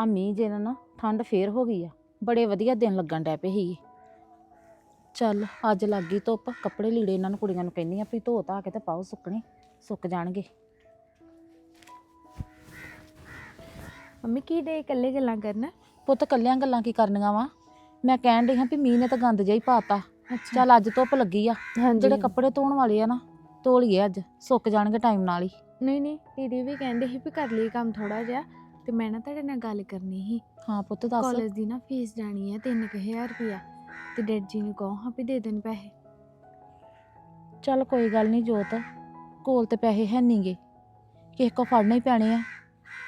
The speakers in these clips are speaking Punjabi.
ਆ ਮੀਂਹ ਜੇ ਨਾ ਠੰਡ ਫੇਰ ਹੋ ਗਈ ਆ। ਬੜੇ ਵਧੀਆ ਦਿਨ ਲੱਗਣ ਡੈ ਪਏ ਸੀ। ਚੱਲ ਅੱਜ ਲੱਗ ਗਈ ਧੁੱਪ। ਕੱਪੜੇ ਲੀੜੇ ਇਹਨਾਂ ਨੂੰ ਕੁੜੀਆਂ ਨੂੰ ਕਹਿੰਦੀ ਆ ਵੀ ਧੋ ਧਾ ਕੇ ਤੇ ਪਾਓ ਸੁੱਕਣੇ ਸੁੱਕ ਜਾਣਗੇ। ਮੰਮੀ ਕੀ ਦੇ ਇਕੱਲੇ ਗੱਲਾਂ ਕਰਨ? ਪੁੱਤ ਕੱਲਿਆਂ ਗੱਲਾਂ ਕੀ ਕਰਨੀਆਂ ਵਾ? ਮੈਂ ਕਹਿਣ ਡਈ ਹਾਂ ਵੀ ਮੀਂਹ ਨੇ ਤਾਂ ਗੰਦ ਜਿਹਾ ਹੀ ਪਾਤਾ। ਚੱਲ ਅੱਜ ਧੁੱਪ ਲੱਗੀ ਆ। ਜਿਹੜੇ ਕੱਪੜੇ ਧੋਣ ਵਾਲੇ ਆ ਨਾ ਧੋ ਲਈਏ ਅੱਜ। ਸੁੱਕ ਜਾਣਗੇ ਟਾਈਮ ਨਾਲ ਹੀ। ਨਹੀਂ ਨਹੀਂ ਦੀਦੀ ਵੀ ਕਹਿੰਦੇ ਸੀ ਵੀ ਕਰ ਲਈ ਕੰਮ ਥੋੜਾ ਜਿਹਾ। ਤੇ ਮੈਂ ਨਾ ਤੁਹਾਡੇ ਨਾਲ ਗੱਲ ਕਰਨੀ ਸੀ। ਹਾਂ ਪੁੱਤ ਦੱਸ। ਕਾਲਜ ਦੀ ਨਾ ਫੀਸ ਜਾਣੀ ਹੈ 3000 ਰੁਪਇਆ ਤੇ ਡੈਡ ਜੀ ਨੂੰ ਕਹੋ ਹਾਂ ਵੀ ਦੇ ਦੇਣ ਪੈਸੇ। ਚੱਲ ਕੋਈ ਗੱਲ ਨਹੀਂ ਜੋਤ ਕੋਲ ਤੇ ਪੈਸੇ ਹੈ ਨਹੀਂਗੇ ਕਿਸੇ ਕੋ ਫੜਨੇ ਹੀ ਪੈਣੇ ਆ।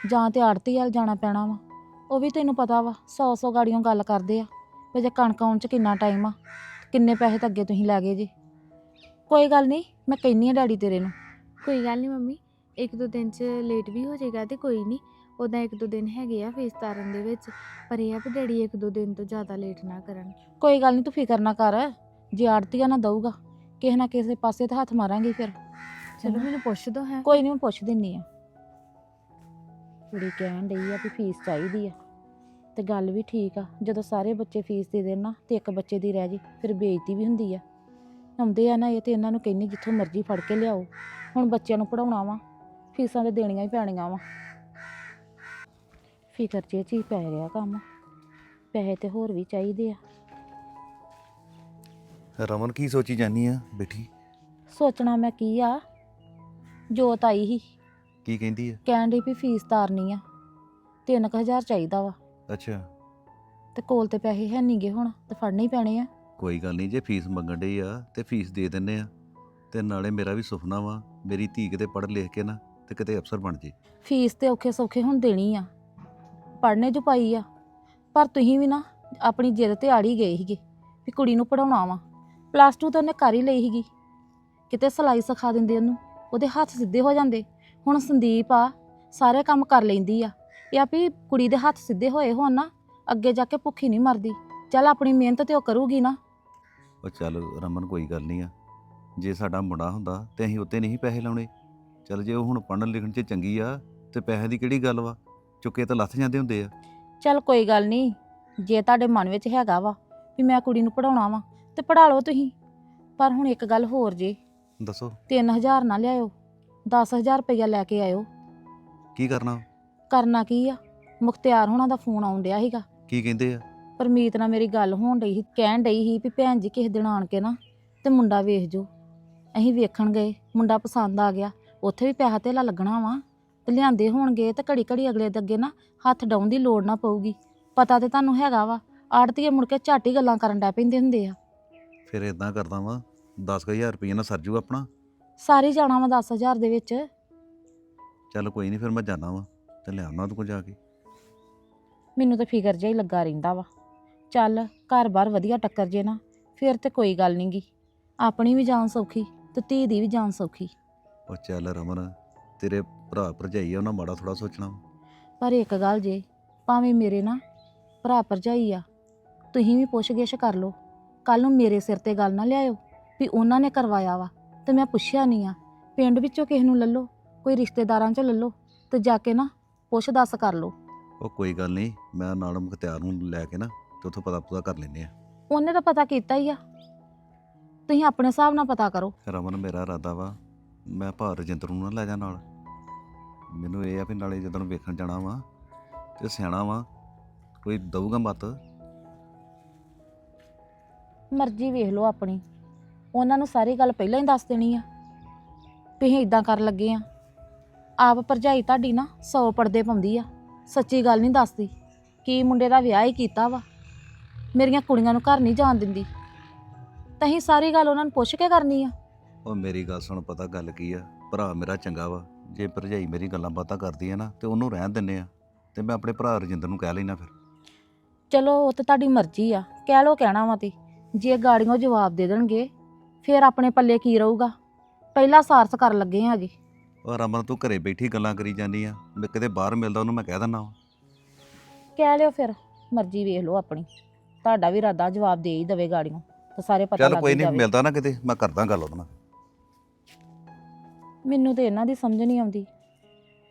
ਜਾਂ ਤੇ ਆੜਤੀ ਵੱਲ ਜਾਣਾ ਪੈਣਾ ਵਾ। ਉਹ ਵੀ ਤੈਨੂੰ ਪਤਾ ਵਾ ਸੌ ਸੌ ਗਾੜੀਆਂ ਗੱਲ ਕਰਦੇ ਆ। ਵੀ ਜੇ ਕਣਕ ਆਉਣ ਚ ਕਿੰਨਾ ਟਾਈਮ ਆ ਕਿੰਨੇ ਪੈਸੇ ਤਾਂ ਅੱਗੇ ਤੁਸੀਂ ਲੈ ਗਏ ਜੀ। ਕੋਈ ਗੱਲ ਨਹੀਂ ਮੈਂ ਕਹਿੰਨੀ ਆ ਡੈਡੀ ਤੇਰੇ ਨੂੰ। ਕੋਈ ਗੱਲ ਨਹੀਂ ਮੰਮੀ ਇੱਕ ਦੋ ਦਿਨ ਚ ਲੇਟ ਵੀ ਹੋ ਜਾਏਗਾ ਤੇ ਕੋਈ ਨਹੀਂ ਉਦਾਂ ਇੱਕ ਦੋ ਦਿਨ ਹੈਗੇ ਆ ਫੀਸ ਤਾਰਨ ਦੇ ਵਿੱਚ ਪਰ ਇਹ ਆ ਵੀ ਡੈਡੀ ਇੱਕ ਦੋ ਦਿਨ ਤੋਂ ਜ਼ਿਆਦਾ ਲੇਟ ਨਾ ਕਰਨ। ਕੋਈ ਗੱਲ ਨਹੀਂ ਤੂੰ ਫਿਕਰ ਨਾ ਕਰ ਜੇ ਆੜਤੀਆ ਨਾ ਦਊਗਾ ਕਿਸੇ ਨਾ ਕਿਸੇ ਪਾਸੇ ਤੇ ਹੱਥ ਮਾਰਾਂਗੇ ਫਿਰ। ਚਲੋ ਮੈਨੂੰ ਪੁੱਛ ਦੋ ਹੈ। ਕੋਈ ਨਹੀਂ ਮੈਂ ਪੁੱਛ ਦਿੰਨੀ ਆ। ਕੁੜੀ ਕਹਿਣ ਡਈ ਆ ਵੀ ਫੀਸ ਚਾਹੀਦੀ ਆ ਤੇ ਗੱਲ ਵੀ ਠੀਕ ਆ ਜਦੋਂ ਸਾਰੇ ਬੱਚੇ ਫੀਸ ਦੇ ਦੇਣ ਨਾ ਤੇ ਇੱਕ ਬੱਚੇ ਦੀ ਰਹਿ ਜੇ ਫਿਰ ਬੇਇੱਜ਼ਤੀ ਵੀ ਹੁੰਦੀ ਆ। ਆਉਂਦੇ ਆ ਨਾ ਇਹ ਤੇ ਇਹਨਾਂ ਨੂੰ ਕਹਿੰਨੀ ਜਿੱਥੋਂ ਮਰਜ਼ੀ ਫੜ ਕੇ ਲਿਆਓ ਹੁਣ ਬੱਚਿਆਂ ਨੂੰ ਪੜਾਉਣਾ ਵਾ ਫੀਸਾਂ ਤੇ ਦੇਣੀਆਂ ਹੀ ਪੈਣੀਆਂ ਵਾ। ਫਿਕਰ ਚ ਇਹ ਚੀਜ਼ ਪੈ ਰਿਹਾ ਕੰਮ ਪੈਸੇ ਤੇ ਹੋਰ ਵੀ ਚਾਹੀਦੇ ਆ। ਰਮਨ ਕੀ ਸੋਚੀ ਜਾਨੀ ਆ ਬੈਠੀ? ਸੋਚਣਾ ਮੈਂ ਕੀ ਆ? ਜੋਤ ਆਈ ਸੀ। ਕੀ ਕਹਿੰਦੀ ਆ? ਕਹਿਣ ਡਈ ਵੀ ਫੀਸ ਤਾਰਨੀ ਆ 3000 ਚਾਹੀਦਾ ਵਾ। ਅੱਛਾ। ਤੇ ਕੋਲ ਤੇ ਪੈਸੇ ਹੈ ਨਹੀਂਗੇ ਹੁਣ ਤੇ ਫੜਨੇ ਹੀ ਪੈਣੇ ਆ। ਕੋਈ ਗੱਲ ਨਹੀਂ ਜੇ ਫੀਸ ਮੰਗਣ ਡਈ ਆ ਤੇ ਫੀਸ ਦੇ ਦਿੰਨੇ ਆ। ਤੇ ਨਾਲੇ ਮੇਰਾ ਵੀ ਸੁਪਨਾ ਵਾ ਮੇਰੀ ਧੀ ਕਿਤੇ ਪੜ੍ਹ ਲਿਖ ਕੇ ਨਾ ਤੇ ਕਿਤੇ ਅਫਸਰ ਬਣ ਜੇ। ਫੀਸ ਤੇ ਔਖੇ ਸੌਖੇ ਹੁਣ ਦੇਣੀ ਆ। ਪੜ੍ਹਨੇ ਜੋ ਪਾਈ ਆ। ਪਰ ਤੁਸੀਂ ਵੀ ਨਾ ਆਪਣੀ ਜਿੱਦ ਤੇ ਆੜੀ ਗਏ ਸੀਗੇ ਵੀ ਕੁੜੀ ਨੂੰ ਪੜਾਉਣਾ ਵਾ। ਪਲੱਸ 2 ਤਾਂ ਉਹਨੇ ਕਰ ਹੀ ਲਈ ਸੀਗੀ। ਕਿਤੇ ਸਲਾਈ ਸਿਖਾ ਦਿੰਦੇ ਉਹਨੂੰ, ਉਹਦੇ ਹੱਥ ਸਿੱਧੇ ਹੋ ਜਾਂਦੇ। ਹੁਣ ਸੰਦੀਪ ਆ, ਸਾਰੇ ਕੰਮ ਕਰ ਲੈਂਦੀ ਆ। ਇਹ ਆ ਵੀ ਕੁੜੀ ਦੇ ਹੱਥ ਸਿੱਧੇ ਹੋਏ ਹੋਣ ਨਾ, ਅੱਗੇ ਜਾ ਕੇ ਭੁੱਖੀ ਨਹੀਂ ਮਰਦੀ। ਚੱਲ ਆਪਣੀ ਮਿਹਨਤ ਤੇ ਉਹ ਕਰੂਗੀ ਨਾ। ਉਹ ਚੱਲ ਰਮਨ ਕੋਈ ਗੱਲ ਨਹੀਂ ਆ। ਜੇ ਸਾਡਾ ਮੁੰਡਾ ਹੁੰਦਾ ਤੇ ਅਸੀਂ ਉੱਤੇ ਨਹੀਂ ਪੈਸੇ ਲਾਉਣੇ। ਚੱਲ ਜੇ ਉਹ ਹੁਣ ਪੜ੍ਹਨ ਲਿਖਣ 'ਚ ਚੰਗੀ ਆ ਤੇ ਪੈਸੇ ਦੀ ਕਿਹੜੀ ਗੱਲ ਵਾ? ਚੁੱਕੇ ਤਾਂ ਲੱਥ ਜਾਂਦੇ ਹੁੰਦੇ ਆ। ਚੱਲ ਕੋਈ ਗੱਲ ਨਹੀਂ ਜੇ ਤੁਹਾਡੇ ਮਨ ਵਿੱਚ ਹੈਗਾ ਵਾ ਵੀ ਮੈਂ ਕੁੜੀ ਨੂੰ ਪੜਾਉਣਾ ਵਾ ਤੇ ਪੜਾ ਲਓ ਤੁਸੀਂ। ਪਰ ਹੁਣ ਇੱਕ ਗੱਲ ਹੋਰ ਜੇ। ਦੱਸੋ। 3000 ਨਾ ਲਿਆਇਓ 10000 ਰੁਪਇਆ ਲੈ ਕੇ ਆਇਓ। ਕੀ ਕਰਨਾ? ਕਰਨਾ ਕੀ ਆ? ਮੁਖਤਿਆਰ ਹੋਣਾ ਦਾ ਫੋਨ ਆਉਣ ਡਿਆ ਸੀਗਾ। ਕੀ ਕਹਿੰਦੇ ਆ? ਪਰਮੀਤ ਨਾਲ ਮੇਰੀ ਗੱਲ ਹੋਣ ਡਈ ਸੀ ਕਹਿਣ ਡਈ ਸੀ ਵੀ ਭੈਣ ਜੀ ਕਿਸੇ ਦਿਨ ਆਣ ਕੇ ਨਾ ਤੇ ਮੁੰਡਾ ਵੇਖ ਜੋ। ਅਸੀਂ ਵੇਖਣ ਗਏ ਮੁੰਡਾ ਪਸੰਦ ਆ ਗਿਆ। ਉੱਥੇ ਵੀ ਪੈਸਾ ਧੇਲਾ ਲੱਗਣਾ ਵਾ। ਤੇ ਲਿਆਂਦੇ ਹੋਣਗੇ ਤੇ ਘੜੀ ਘੜੀ ਅਗਲੇ ਦੇ ਅੱਗੇ ਨਾ ਹੱਥ ਡਾਉਣ ਦੀ ਲੋੜ ਨਾ ਪਊਗੀ। ਪਤਾ ਤੇ ਤੁਹਾਨੂੰ ਹੈਗਾ ਵਾ ਆੜਤੀਏ ਮੁੜ ਕੇ ਝੱਟ ਹੀ ਗੱਲਾਂ ਕਰਨ ਡੈ ਪੈਂਦੇ ਹੁੰਦੇ ਆ। ਫਿਰ ਇਦਾਂ ਕਰਦਾ ਵਾਂ 10000 ਰੁਪਏ ਨਾਲ ਸਰਜੂ ਆਪਣਾ। ਸਾਰੀ ਜਾਣਾ ਵਾ 10000 ਦੇ ਵਿੱਚ। ਚੱਲ ਕੋਈ ਨਹੀਂ ਫਿਰ ਮੈਂ ਜਾਣਾ ਵਾਂ ਤੇ ਲਿਆਉਣਾ ਤੂੰ ਕੋ ਜਾ ਕੇ। ਮੈਨੂੰ ਤਾਂ ਫਿਕਰ ਜਿਹਾ ਹੀ ਲੱਗਾ ਰਹਿੰਦਾ ਵਾ। ਚੱਲ ਘਰ-ਬਾਰ ਵਧੀਆ ਟੱਕਰ ਜੇ ਨਾ ਫਿਰ ਤੇ ਕੋਈ ਗੱਲ ਨਹੀਂਗੀ ਆਪਣੀ ਵੀ ਜਾਨ ਸੌਖੀ ਤੇ ਧੀ ਦੀ ਵੀ ਜਾਨ ਸੌਖੀ। ਉਹ ਚੱਲ ਰਮਨ ਤੇਰੇ ਭਰਾ ਭਰਜਾਈ ਆ ਉਹਨਾਂ ਮਾੜਾ ਥੋੜਾ ਸੋਚਣਾ ਵਾ। ਪਰ ਇੱਕ ਗੱਲ ਜੇ ਭਾਵੇਂ ਮੇਰੇ ਨਾ ਭਰਾ ਭਰਜਾਈ ਆ ਤੁਸੀਂ ਵੀ ਪੁੱਛ-ਗਿੱਛ ਕਰ ਲਓ। ਕੱਲ ਨੂੰ ਮੇਰੇ ਸਿਰ ਤੇ ਗੱਲ ਨਾ ਲਿਆਇਓ ਵੀ ਉਹਨਾਂ ਨੇ ਕਰਵਾਇਆ ਵਾ ਤੇ ਮੈਂ ਪੁੱਛਿਆ ਨਹੀਂ ਆ। ਪਿੰਡ ਵਿੱਚੋਂ ਕਿਸੇ ਨੂੰ ਲੱਲੋ ਕੋਈ ਰਿਸ਼ਤੇਦਾਰਾਂ ਚੋਂ ਲੱਲੋ ਤੇ ਜਾ ਕੇ ਨਾ ਪੁੱਛ ਦੱਸ ਕਰ ਲਓ। ਉਹ ਕੋਈ ਗੱਲ ਨਹੀਂ ਮੈਂ ਨਾਲ ਮੁਖਤਿਆਰ ਨੂੰ ਲੈ ਕੇ ਨਾ ਤੇ ਉੱਥੋਂ ਪਤਾ ਪਤਾ ਕਰ ਲੈਨੇ ਆ। ਉਹਨੇ ਤਾਂ ਪਤਾ ਕੀਤਾ ਹੀ ਆ। ਤੁਸੀਂ ਆਪਣੇ ਹਿਸਾਬ ਨਾਲ ਪਤਾ ਕਰੋ। ਰਮਨ ਮੇਰਾ ਇਰਾਦਾ ਵਾ ਮੈਂ ਭਾ ਰਜਿੰਦਰ ਨੂੰ ਨਾ ਲੈ ਜਾ ਨਾਲ। ਮੈਨੂੰ ਇਹ ਆ ਵੀ ਨਾਲੇ ਜਦੋਂ ਵੇਖਣ ਜਾਣਾ ਵਾ ਤੇ ਸਿਆਣਾ ਵਾ ਕੋਈ ਦਊਗਾ ਮਤ? ਮਰਜ਼ੀ ਵੇਖ ਲਓ ਆਪਣੀ। ਉਹਨਾਂ ਨੂੰ ਸਾਰੀ ਗੱਲ ਪਹਿਲਾਂ ਹੀ ਦੱਸ ਦੇਣੀ ਆ। ਅਸੀਂ ਇਦਾਂ ਕਰਨ ਲੱਗੇ ਆ। ਆਪ ਭਰਜਾਈ ਤੁਹਾਡੀ ਨਾ ਸੌ ਪਰਦੇ ਪਾਉਂਦੀ ਆ। ਸੱਚੀ ਗੱਲ ਨਹੀਂ ਦੱਸਦੀ ਕੀ ਮੁੰਡੇ ਦਾ ਵਿਆਹ ਹੀ ਕੀਤਾ ਵਾ। ਮੇਰੀਆਂ ਕੁੜੀਆਂ ਨੂੰ ਘਰ ਨਹੀਂ ਜਾਣ ਦਿੰਦੀ। ਤਾਂ ਅਸੀਂ ਸਾਰੀ ਗੱਲ ਉਹਨਾਂ ਨੂੰ ਪੁੱਛ ਕੇ ਕਰਨੀ ਆ। ਉਹ ਮੇਰੀ ਗੱਲ ਸੁਣ ਪਤਾ ਗੱਲ ਕੀ ਆ? ਭਰਾ ਮੇਰਾ ਚੰਗਾ ਵਾ। ਜੇ ਭਰਜਾਈ ਮੇਰੀ ਗੱਲਾਂ ਬਾਤਾਂ ਕਰਦੀ ਆ ਨਾ ਤੇ ਉਹਨੂੰ ਰਹਿਣ ਦਿੰਨੇ ਆ। ਤੇ ਮੈਂ ਆਪਣੇ ਭਰਾ ਰਜਿੰਦਰ ਨੂੰ ਕਹਿ ਲੈਣਾ ਫਿਰ। ਚਲੋ ਉਹ ਤੇ ਤੁਹਾਡੀ ਮਰਜ਼ੀ ਆ। ਕਹਿ ਲੋ ਕਹਿਣਾ ਵਾ ਤੇ। ਜੇ ਗਾੜੀਆਂ ਜਵਾਬ ਦੇ ਦੇਣਗੇ ਫਿਰ ਆਪਣੇ ਪੱਲੇ ਕੀ ਰਹੂਗਾ? ਪਹਿਲਾਂ ਸਾਰਸ ਕਰਨ ਲੱਗੇ ਆ ਜੀ ਉਹ ਰਮਨ ਤੂੰ ਘਰੇ ਬੈਠੀ ਗੱਲਾਂ ਕਰੀ ਜਾਂਦੀ ਆ। ਮੈਂ ਕਿਤੇ ਬਾਹਰ ਮਿਲਦਾ ਉਹਨੂੰ ਮੈਂ ਕਹਿ ਦਿੰਦਾ ਵਾ। ਕਹਿ ਲਿਓ ਫਿਰ। ਮਰਜ਼ੀ ਵੇਖ ਲਓ ਆਪਣੀ। ਤੁਹਾਡਾ ਵੀ ਇਰਾਦਾ ਜਵਾਬ ਦੇ ਹੀ ਦਵੇ ਗਾੜੀਆਂ ਤਾਂ ਸਾਰੇ ਪਤਾ ਚੱਲ ਲੱਗ ਕੋਈ ਹੀ ਨਹੀਂ ਜਾਵੇ। ਮਿਲਦਾ ਨਾ ਕਿਤੇ ਮੈਂ ਕਰਦਾ ਗੱਲ ਉਹਦੇ ਨਾਲ। ਮੈਨੂੰ ਤੇ ਇਹਨਾਂ ਦੀ ਸਮਝ ਨਹੀਂ ਆਉਂਦੀ।